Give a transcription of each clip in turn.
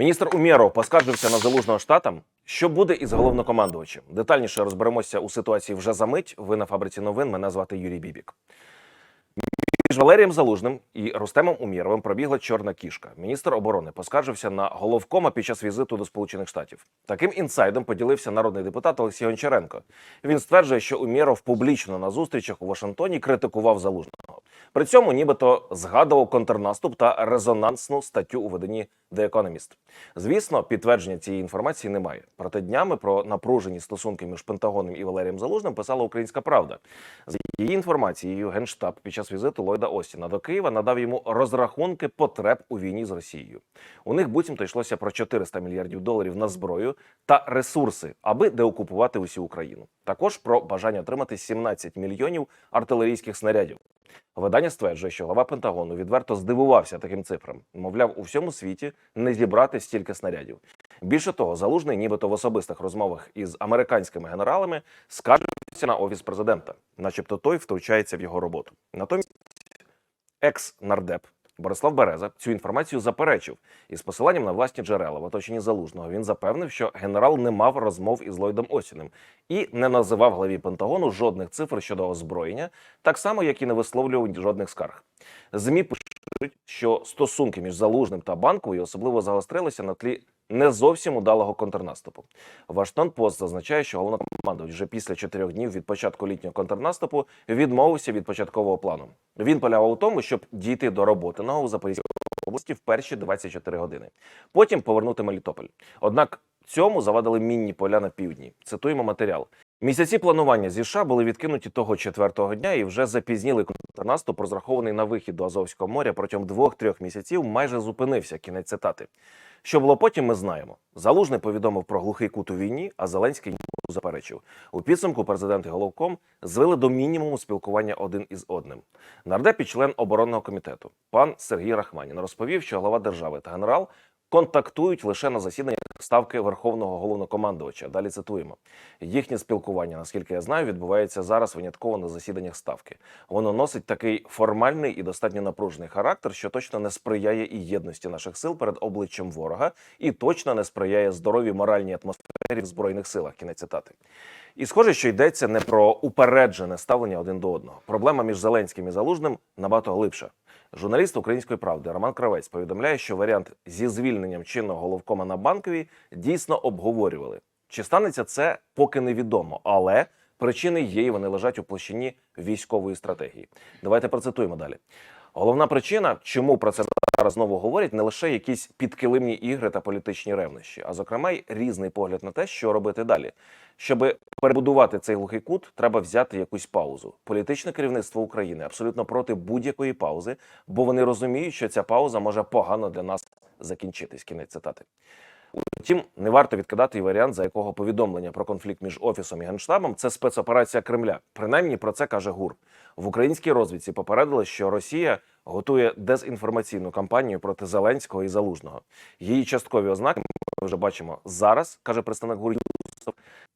Міністр Умєров поскаржився на залужного штатам. Що буде із головнокомандувачем? Детальніше розберемося у ситуації вже за мить. Ви на фабриці новин. Мене звати Юрій Бібік. Між Валерієм Залужним і Рустемом Умєровим пробігла чорна кішка. Міністр оборони поскаржився на головкома під час візиту до Сполучених Штатів. Таким інсайдом поділився народний депутат Олексій Гончаренко. Він стверджує, що Умєров публічно на зустрічах у Вашингтоні критикував Залужного. При цьому нібито згадував контрнаступ та резонансну статтю у виданні The Economist. Звісно, підтвердження цієї інформації немає. Проте днями про напружені стосунки між Пентагоном і Валерієм Залужним писала Українська Правда. За її інформацією, генштаб під час візиту Ллойда Остіна до Києва надав йому розрахунки потреб у війні з Росією. У них буцімто йшлося про 400 мільярдів доларів на зброю та ресурси, аби деокупувати усю Україну. Також про бажання отримати 17 мільйонів артилерійських снарядів. Видання стверджує, що глава Пентагону відверто здивувався таким цифрам. Мовляв, у всьому світі не зібрати стільки снарядів. Більше того, залужний, нібито в особистих розмовах із американськими генералами, скаржиться на офіс президента, начебто той втручається в його роботу. Натомість екс-нардеп Борислав Береза цю інформацію заперечив із посиланням на власні джерела в оточенні залужного. Він запевнив, що генерал не мав розмов із Ллойдом Осіним і не називав главі Пентагону жодних цифр щодо озброєння, так само як і не висловлював жодних скарг. Змі пишуть, що стосунки між залужним та банковою особливо загострилися на тлі не зовсім удалого контрнаступу. Вашингтон Пост зазначає, що головнокомандувач вже після чотирьох днів від початку літнього контрнаступу відмовився від початкового плану. Він полягав у тому, щоб дійти до роботиного у Запорізькій області в перші 24 години. Потім повернути Мелітополь. Однак цьому завадили мінні поля на півдні. Цитуємо матеріал. Місяці планування зі США були відкинуті того четвертого дня і вже запізніли контрнаступ, розрахований на вихід до Азовського моря протягом двох-трьох місяців, майже зупинився. Кінець цитати. Що було потім, ми знаємо. Залужний повідомив про глухий кут у війні, а Зеленський йому заперечив. У підсумку президент і головком звели до мінімуму спілкування один із одним. Нардеп і член оборонного комітету пан Сергій Рахманін розповів, що глава держави та генерал контактують лише на засіданнях ставки верховного головнокомандувача. Далі цитуємо: їхнє спілкування, наскільки я знаю, відбувається зараз винятково на засіданнях ставки. Воно носить такий формальний і достатньо напружений характер, що точно не сприяє і єдності наших сил перед обличчям ворога, і точно не сприяє здоровій моральній атмосфері в збройних силах. Кінець цитати. І схоже, що йдеться не про упереджене ставлення один до одного. Проблема між Зеленським і Залужним набагато глибша. Журналіст української правди Роман Кравець повідомляє, що варіант зі звільненням чинного головкома на банковій дійсно обговорювали. Чи станеться це, поки невідомо, але причини є, і вони лежать у площині військової стратегії. Давайте процитуємо далі. Головна причина, чому про це зараз знову говорять, не лише якісь підкилимні ігри та політичні ревнощі, а зокрема й різний погляд на те, що робити далі. Щоб перебудувати цей глухий кут, треба взяти якусь паузу. Політичне керівництво України абсолютно проти будь-якої паузи, бо вони розуміють, що ця пауза може погано для нас закінчитись. Кінець цитати. Утім, не варто відкидати і варіант, за якого повідомлення про конфлікт між офісом і генштабом це спецоперація Кремля. Принаймні про це каже ГУР. В українській розвідці попередили, що Росія готує дезінформаційну кампанію проти Зеленського і Залужного. Її часткові ознаки ми вже бачимо зараз, каже представник ГУР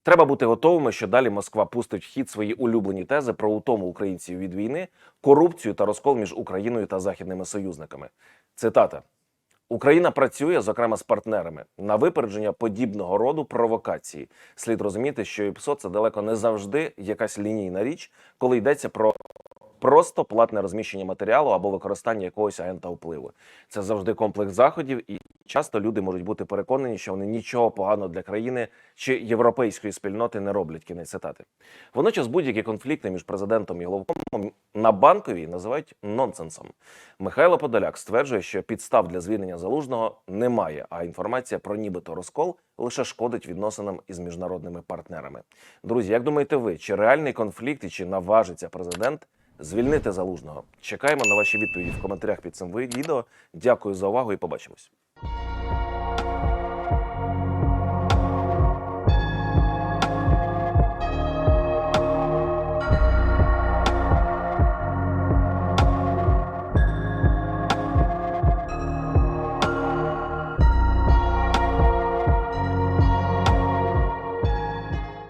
Треба бути готовими, що далі Москва пустить в хід свої улюблені тези про утому українців від війни, корупцію та розкол між Україною та західними союзниками. Цитата. Україна працює, зокрема з партнерами, на випередження подібного роду провокації. Слід розуміти, що ІПСО це далеко не завжди якась лінійна річ, коли йдеться про просто платне розміщення матеріалу або використання якогось агента впливу. Це завжди комплекс заходів, і часто люди можуть бути переконані, що вони нічого поганого для країни чи європейської спільноти не роблять. Кінець цитати. Водночас будь-які конфлікти між президентом і головкомом на банковій називають нонсенсом. Михайло Подоляк стверджує, що підстав для звільнення залужного немає, а інформація про нібито розкол лише шкодить відносинам із міжнародними партнерами. Друзі, як думаєте ви, чи реальний конфлікт і чи наважиться президент звільнити залужного? Чекаємо на ваші відповіді в коментарях під цим відео. Дякую за увагу і побачимось.